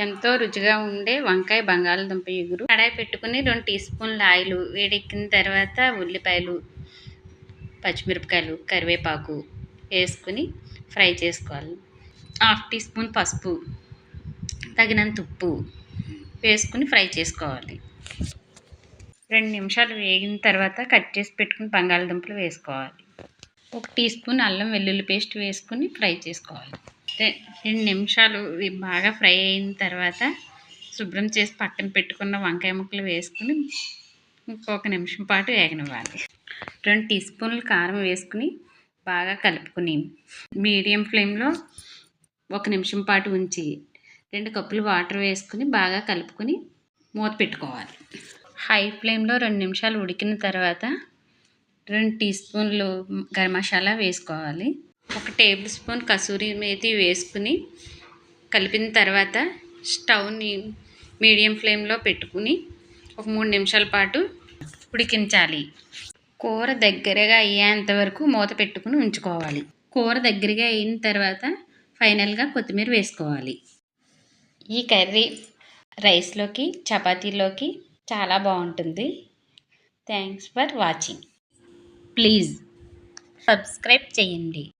ఎంతో రుచిగా ఉండే వంకాయ బంగాళదుంప ఎగురు. కడాయి పెట్టుకుని రెండు టీ స్పూన్ల ఆయిల్ వేడెక్కిన తర్వాత ఉల్లిపాయలు పచ్చిమిరపకాయలు కరివేపాకు వేసుకుని ఫ్రై చేసుకోవాలి. హాఫ్ టీ స్పూన్ పసుపు తగినంత ఉప్పు వేసుకుని ఫ్రై చేసుకోవాలి. రెండు నిమిషాలు వేగిన తర్వాత కట్ చేసి పెట్టుకుని బంగాళదుంపలు వేసుకోవాలి. ఒక టీ స్పూన్ అల్లం వెల్లుల్లి పేస్ట్ వేసుకుని ఫ్రై చేసుకోవాలి. రెండు నిమిషాలు బాగా ఫ్రై అయిన తర్వాత శుభ్రం చేసి పక్కన పెట్టుకున్న వంకాయ ముక్కలు వేసుకుని ఇంకొక నిమిషం పాటు వేగనివ్వాలి. రెండు టీ స్పూన్లు కారం వేసుకుని బాగా కలుపుకుని మీడియం ఫ్లేమ్లో ఒక నిమిషం పాటు ఉంచి రెండు కప్పులు వాటర్ వేసుకుని బాగా కలుపుకొని మూత పెట్టుకోవాలి. హై ఫ్లేమ్లో రెండు నిమిషాలు ఉడికిన తర్వాత రెండు టీ స్పూన్లు గరం మసాలా వేసుకోవాలి. ఒక టేబుల్ స్పూన్ కసూరి మేతి వేసుకుని కలిపిన తర్వాత స్టవ్ని మీడియం ఫ్లేమ్లో పెట్టుకుని ఒక మూడు నిమిషాల పాటు ఉడికించాలి. కూర దగ్గరగా అయ్యేంత వరకు మూత పెట్టుకుని ఉంచుకోవాలి. కూర దగ్గరగా అయిన తర్వాత ఫైనల్గా కొత్తిమీర వేసుకోవాలి. ఈ కర్రీ రైస్లోకి చపాతీలోకి చాలా బాగుంటుంది. Thanks for watching. Please subscribe చేయండి.